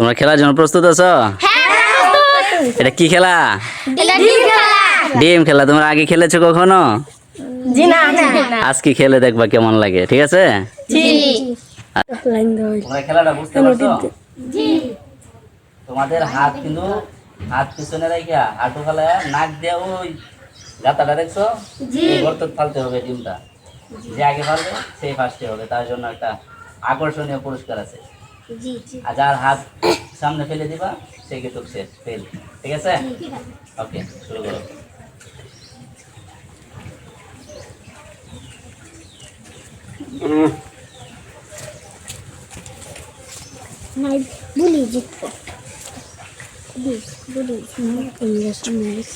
তোমরা খেলার জন্য প্রস্তুত আছো? এটা কি খেলা? ডিম খেলা। তোমরা আগে খেলেছো কখনো? জি না আজকে খেলে দেখবা কেমন লাগে ঠিক আছে? খেলাটা বুঝতে পারছ? তোমাদের হাত কিন্তু হাত পিছনে রাখিয়া হাঁটু ফেলে নাক দিয়ে ওই গাতাটা দেখছ? গর্ত ফালতে হবে ডিমটা। যে আগে ফালবে সেই ফার্স্টে হবে। তার জন্য একটা আকর্ষণীয় পুরস্কার আছে। আর যার হাত সামনে ফেলে দিবা সে কিন্তু সে ফেল ঠিক আছে ওকে শুরু করো নাই বলি জিতবো বলি বলি ইংলিশ ইংলিশ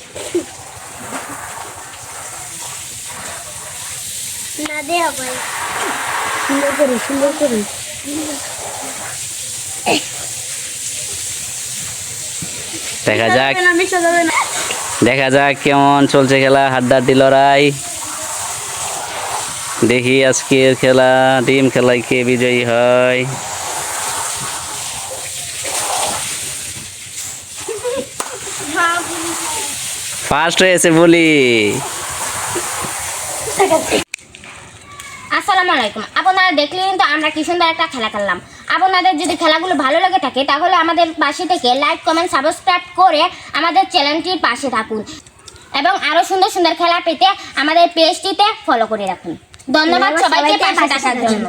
না দে ভাই সুন্দর করে সুন্দর করে দেখা যাক। দেখা যাক কেমন চলছে খেলা হাড্ডাহাড্ডি লড়াই। দেখি আজকের খেলা টিম খেলায় কে বিজয়ী হয়। ফার্স্ট হয়েছে বলি। আসসালামু আলাইকুম। আপনারা দেখলেন তো আমরা কি সুন্দর একটা খেলা খেললাম। আপনাদের যদি খেলাগুলো ভালো লাগে থাকে তাহলে আমাদের পাশে থেকে লাইক কমেন্ট সাবস্ক্রাইব করে আমাদের চ্যানেলটির পাশে থাকুন। এবং আরও সুন্দর সুন্দর খেলা পেতে আমাদের পেজটিতে ফলো করে রাখুন। ধন্যবাদ সবাইকে পাশে থাকার জন্য।